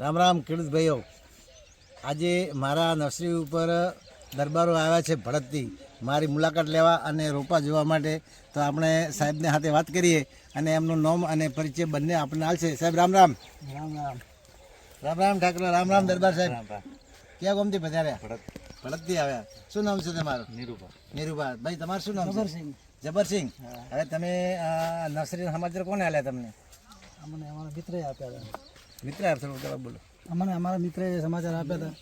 રામ રામ ખેડૂત ભાઈઓ. આજે મારા નર્સરી ઉપર દરબારો આવ્યા છે ભરતથી મારી મુલાકાત લેવા અને રોપા જોવા માટે. તો આપણે સાહેબને સાથે વાત કરીએ અને એમનું નામ અને પરિચય બંને આપણને હાલ છે. સાહેબ રામ રામ. રામ રામ. રામ રામ ઠાકર રામ રામ દરબાર સાહેબ. ક્યાં ગમતી પધાર્યા? ભરતથી આવ્યા. શું નામ છે તમારું? નિરૂપા. નિરૂપા. ભાઈ તમારું શું નામ જબરસિંહ જબરસિંહ હવે તમે નર્સરી સમાચાર કોને આલ્યા તમને? અમને અમારા મિત્રએ આપ્યા હતા. મિત્ર આપશે જવાબ બોલો. અમને અમારા મિત્રે સમાચાર આપ્યા હતા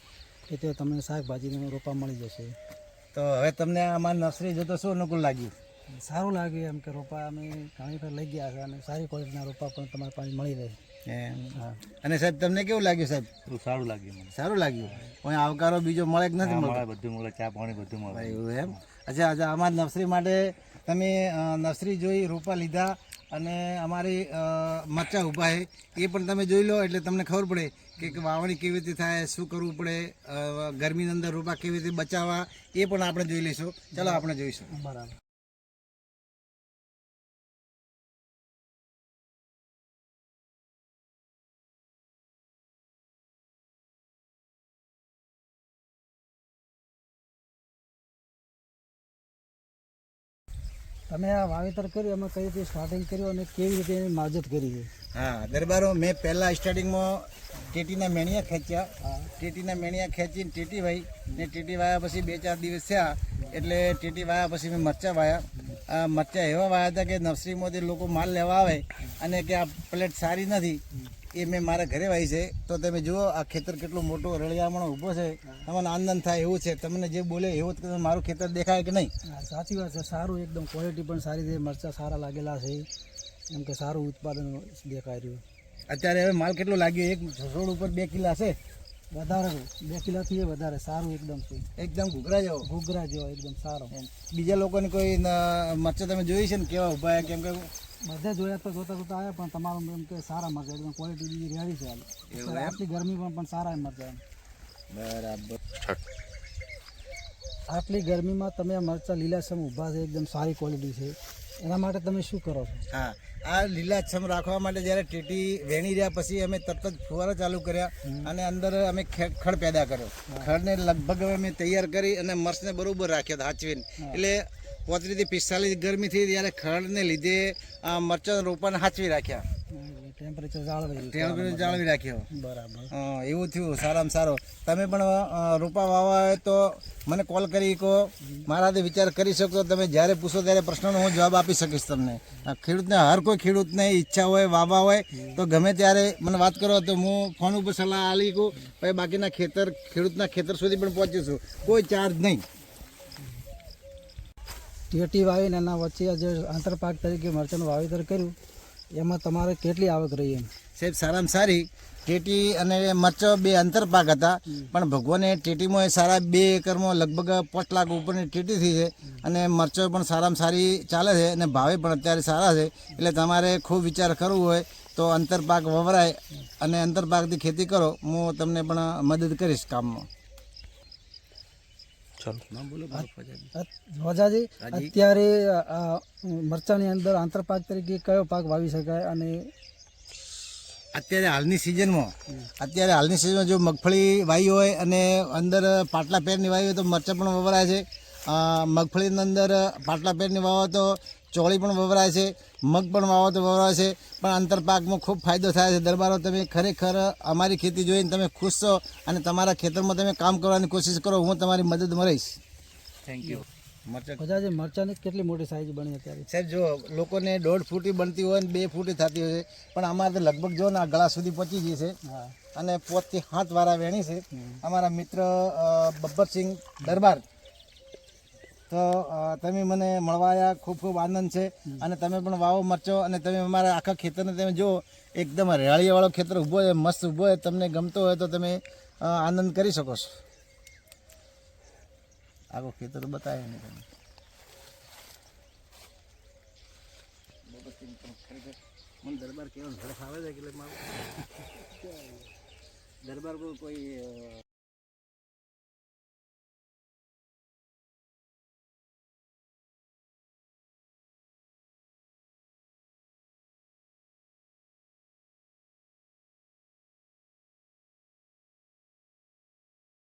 કે તે તમને શાકભાજીને રોપા મળી જશે. તો હવે તમને અમારી નર્સરી જોતો શું અનુકૂળ લાગ્યું? સારું લાગ્યું એમ કે રોપા અમે ઘણી વાર લઈ ગયા છે અને સારી ક્વોલિટીના રોપા પણ તમારે પાસે મળી રહે. એમ. હા. અને સાહેબ તમને કેવું લાગ્યું સાહેબ? સારું લાગ્યું મને. સારું લાગ્યું. કોઈ આવકારો બીજો મળે કે નથી મળતો? મળે બધું મળે ચા પાણી બધું મળે. એવું એમ? અચ્છા અચ્છા અમારી નર્સરી માટે તમે નર્સરી જોઈ રોપા લીધા. અને અમારી મરચા ઊભા છે. એ પણ તમે જોઈ લો, એટલે તમને ખબર પડે કે વાવણી કેવી રીતે થાય, શું કરવું પડે ગરમીની અંદર રોપા કેવી રીતે બચાવવા, એ પણ આપણે જોઈ લઈશું. ચાલો, આપણે જોઈશું. બરાબર. તમે આ વાવેતર કર્યું એમાં કઈ રીતે સ્ટાર્ટિંગ કર્યું અને કેવી રીતે એની માવજત કરી છે? હા દરબારો મેં પહેલાં સ્ટાર્ટિંગમાં ટેટીના મેણિયા ખેંચ્યા. ટેટીના મેણિયા ખેંચીને ટેટી વાઈ ને ટેટી વાયા પછી બે ચાર દિવસ થયા એટલે ટેટી વાયા પછી મેં મરચાં વાયા. આ મરચાં એવા વાયા હતા કે નર્સરીમાંથી લોકો માલ લેવા આવે અને કે આ પ્લેટ સારી નથી એ મેં મારા ઘરે વાવી છે. તો તમે જુઓ આ ખેતર કેટલું મોટું રળિયામણો ઊભો છે. તમને આનંદ થાય એવું છે. તમને જે બોલે એવું જ મારું ખેતર દેખાય કે નહીં? સાચી વાત છે. સારું એકદમ ક્વોલિટી પણ સારી છે. મરચાં સારા લાગેલા છે. એમ કે સારું ઉત્પાદન દેખાઈ રહ્યું. અત્યારે હવે માલ કેટલો લાગ્યો? એક છોડ ઉપર બે કિલા છે. વધારે બે કિલોથી વધારે. સારું એકદમ છે. એકદમ ઘૂઘરા જેવો. ઘૂઘરા જેવો એકદમ સારો. બીજા લોકોની કોઈ મચ્છર મરચાં તમે જોઈ છે ને? કેવા ઊભા કેમ કે બધા જોયા તો જોતા જોતા આવ્યા પણ તમારું એમ કે સારા મરચાં એકદમ ક્વોલિટી બીજી રેડી છે હાલ. આટલી ગરમીમાં પણ સારા એમ મરચાં એમ. બરાબર. આટલી ગરમીમાં તમે મરચા લીલાછમ ઊભા છે એકદમ સારી ક્વોલિટી છે. એના માટે તમે શું કરો છો? હા આ લીલાછમ રાખવા માટે જ્યારે ટેટી વેણી રહ્યા પછી અમે તરત જ ફુવારા ચાલુ કર્યા અને અંદર અમે ખડ પેદા કર્યો. ખડને લગભગ અમે તૈયાર કરી અને મર્સને બરોબર રાખ્યા હાચવીને. એટલે પોત્રીસથી પિસ્તાલીસ ગરમીથી ત્યારે ખડને લીધે આ મરચાં રોપાને હાચવી રાખ્યા. ટેમ્પરેચર જાળવી રાખ્યો બરાબર. એવું થયું સારામાં સારો. તમે પણ રૂપા વાવવા હોય તો મને કોલ કરી કહો મારાથી વિચાર કરી શકો. તમે જ્યારે પૂછો ત્યારે પ્રશ્નનો હું જવાબ આપી શકીશ તમને. ખેડૂતને હર કોઈ ખેડૂતને ઈચ્છા હોય વાવા હોય તો ગમે ત્યારે મને વાત કરો તો હું ફોન ઉપર સલાહ આલી કહું પછી બાકીના ખેતર ખેડૂતના ખેતર સુધી પણ પહોંચીશું કોઈ ચાર્જ નહીં. ટેટી વાવીને એના વચ્ચે આજે આંતરપાક તરીકે મરચાંનું વાવેતર કર્યું. એમાં તમારે કેટલી આવક રહી એમ? સાહેબ સારામાં સારી. ટેટી અને મરચો બે અંતર પાક હતા પણ ભગવાને ટેટીમાં એ સારા બે એકરમાં લગભગ પાંચ લાખ ઉપરની ટેટી થઈ છે. અને મરચો પણ સારામાં સારી ચાલે છે અને ભાવે પણ અત્યારે સારા છે. એટલે તમારે ખૂબ વિચાર કરવો હોય તો અંતરપાક વવરાય અને અંતરપાકથી ખેતી કરો. હું તમને પણ મદદ કરીશ કામમાં. રોજાજી અત્યારે મરચાની મરચાંની અંદર આંતરપાક તરીકે કયો પાક વાવી શકાય અને અત્યારે હાલની સિઝનમાં અત્યારે હાલની સિઝનમાં જો મગફળી વાવી હોય અને અંદર પાટલા પેરની વાવી હોય તો મરચાં પણ વવરાય છે. મગફળીની અંદર પાટલા પેરની વાવો તો ચોળી પણ વવરાય છે મગ પણ વાવો તો વવરાય છે પણ આંતરપાકમાં ખૂબ ફાયદો થાય છે. દરબારો તમે ખરેખર અમારી ખેતી જોઈને તમે ખુશ છો અને તમારા ખેતરમાં તમે કામ કરવાની કોશિશ કરો હું તમારી મદદ મળીશ થેન્ક યુ મરચાં રોજાજી મરચાંની કેટલી મોટી સાઈઝ બની અત્યારે? સાહેબ જો લોકોને દોઢ ફૂટી બનતી હોય ને બે ફૂટી થતી હોય છે પણ અમારે તો લગભગ જો ને આ ગળા સુધી પહોંચી ગઈ છે. અને પોતથી હાથ વાળા વેણી છે. અમારા મિત્ર બબ્બરસિંહ દરબાર તો તમે મને મળવા આવ્યા ખૂબ ખૂબ આનંદ છે. અને તમે પણ વાવો મરચો અને તમે અમારા આખા ખેતરને તમે જુઓ, એકદમ હરિયાળીવાળો ખેતર ઊભો છે, મસ્ત ઊભો છે. તમને ગમતો હોય તો તમે આનંદ કરી શકો છો. આખો ખેતર બતાવે ને તમે. દરબાર કેવો આવે છે, એટલે દરબાર કોઈ